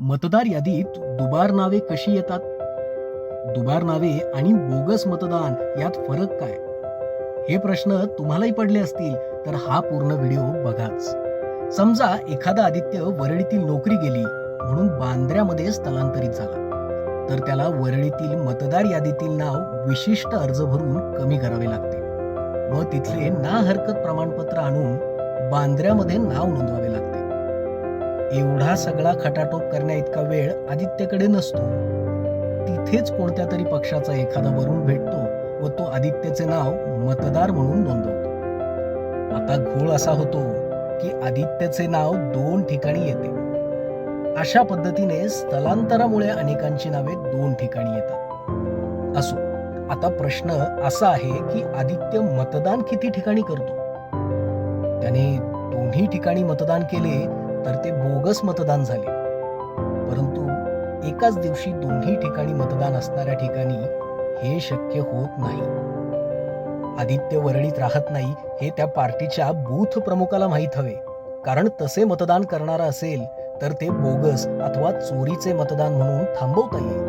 मतदार यादीत दुबार नावे कशी येतात? दुबार नावे आणि बोगस मतदान यात फरक काय? हे प्रश्न तुम्हालाही पडले असतील तर हा पूर्ण व्हिडिओ बघाच. समजा एखादा आदित्य वरळीतील नोकरी गेली म्हणून बांद्र्यामध्ये स्थलांतरित झाला. तर त्याला वरळीतील मतदार यादीतील नाव विशिष्ट अर्ज भरून कमी करावे लागते. व तिथले ना हरकत प्रमाणपत्र आणून बांद्र्यामध्ये नाव नोंदवावे लागते. एवढा सगळा खटाटोप करण्या इतका वेळ आदित्यकडे नसतो. तिथेच कोणत्या तरी पक्षाचा एखादा वरून भेटतो व तो आदित्यचे नाव मतदार म्हणून नोंदवतो. आता घोळ असा होतो की आदित्यचे नाव दोन ठिकाणी येते. अशा पद्धतीने स्थलांतरामुळे अनेकांची नावे दोन ठिकाणी येतात. असो आता प्रश्न असा आहे की आदित्य मतदान किती ठिकाणी करतो? त्याने दोन्ही ठिकाणी मतदान केले तर ते बोगस मतदान झाले. परंतु एकाच दिवशी दोन्ही ठिकाणी मतदान असणाऱ्या ठिकाणी हे शक्य होत नाही. आदित्य वरळीत राहत नाही हे त्या पार्टीच्या बूथ प्रमुखाला माहीत हवे. कारण तसे मतदान करणारा असेल तर ते बोगस अथवा चोरीचे मतदान म्हणून थांबवता येईल.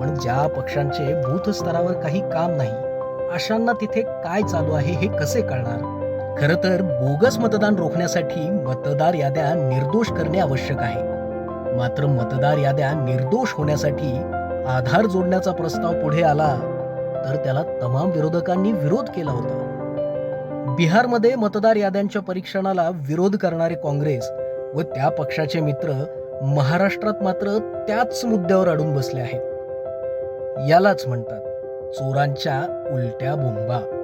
पण ज्या पक्षांचे बूथ स्तरावर काही काम नाही अशांना तिथे काय चालू आहे हे कसे कळणार? खर तर बोगस मतदान रोखण्यासाठी मतदार याद्या निर्दोष करणे आवश्यक आहे. मात्र मतदार याद्या निर्दोष होण्यासाठी आधार जोडण्याचा प्रस्ताव पुढे आला तर त्याला तमाम विरोधकांनी विरोध केला होता. बिहारमध्ये मतदार याद्यांच्या परीक्षणाला विरोध करणारे काँग्रेस व त्या पक्षाचे मित्र महाराष्ट्रात मात्र त्याच मुद्द्यावर अडून बसले आहेत. यालाच म्हणतात चोरांच्या उलट्या बोंबा.